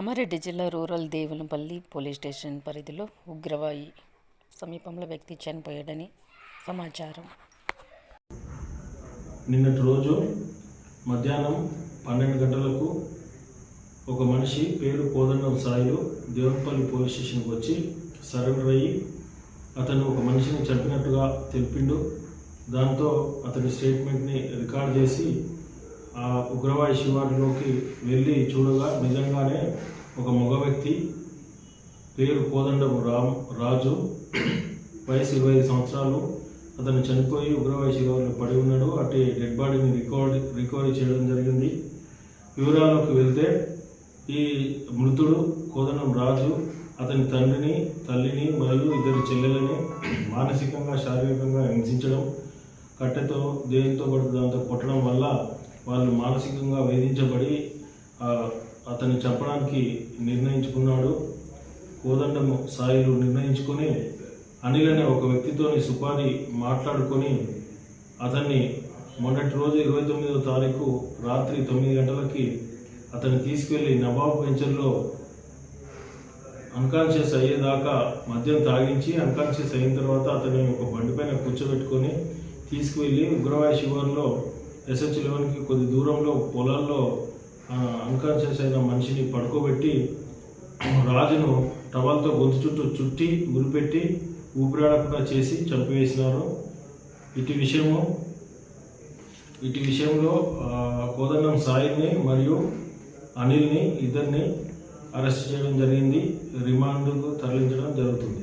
కామారెడ్డి జిల్లా rural Devulapalli police station పరిధిలో ఉగ్రవాయి సమీపంలో వ్యక్తి చనిపోయాడని సమాచారం. నిన్నటి రోజు మధ్యాహ్నం పన్నెండు గంటలకు ఒక మనిషి పేరు కోదండం సాయిలు దేవులపల్లి పోలీస్ స్టేషన్కి వచ్చి సరెండర్ అయ్యి అతను ఒక మనిషిని చంపినట్టుగా తెలిపిండు. దాంతో అతని స్టేట్మెంట్ని రికార్డ్ చేసి ఆ ఉగ్రవాది శివారులోకి వెళ్ళి చూడగా నిజంగానే ఒక మగ వ్యక్తి పేరు కోదండం రామ్ రాజు వయసు ఇరవై ఐదు సంవత్సరాలు. అతను చనిపోయి ఉగ్రవయసులో పడి ఉన్నాడు. అటు డెడ్ బాడీని రికవర్ రికవరీ చేయడం జరిగింది. వివరాల్లోకి వెళ్తే ఈ మృతుడు కోదండం రాజు అతని తండ్రిని తల్లిని మరియు ఇద్దరు చెల్లెలని మానసికంగా శారీరకంగా హింసించడం కట్టెతో దేనితో పడితే దాంతో కొట్టడం వల్ల వాళ్ళు మానసికంగా వేధించబడి ఆ, అతన్ని చంపడానికి నిర్ణయించుకున్నాడు. కోదండము సాయిలు నిర్ణయించుకొని అనిల్ అనే ఒక వ్యక్తితోని సుపారి మాట్లాడుకొని అతన్ని మొన్నటి రోజు ఇరవై తొమ్మిదో తారీఖు రాత్రి తొమ్మిది గంటలకి అతన్ని తీసుకెళ్ళి నవాబ్ వెంచర్లో అన్కాన్షియస్ అయ్యేదాకా మద్యం తాగించి అన్కాన్షియస్ అయిన తర్వాత అతని ఒక బండి పైన కూర్చోబెట్టుకొని తీసుకువెళ్ళి ఉగ్రవాయ శివార్లో ఎస్హెచ్ లెవెన్కి కొద్ది దూరంలో పొలాల్లో అన్కాన్షియస్ అయిన మనిషిని పడుకోబెట్టి రాజును టవల్తో గొంతు చుట్టూ చుట్టి గురిపెట్టి ఊపిరాడకుండా చేసి చంపివేసినారు. ఇటు విషయము ఇటు విషయంలో కోదండం సాయిని మరియు అనిల్ని ఇద్దరిని అరెస్ట్ చేయడం జరిగింది. రిమాండ్కు తరలించడం జరుగుతుంది.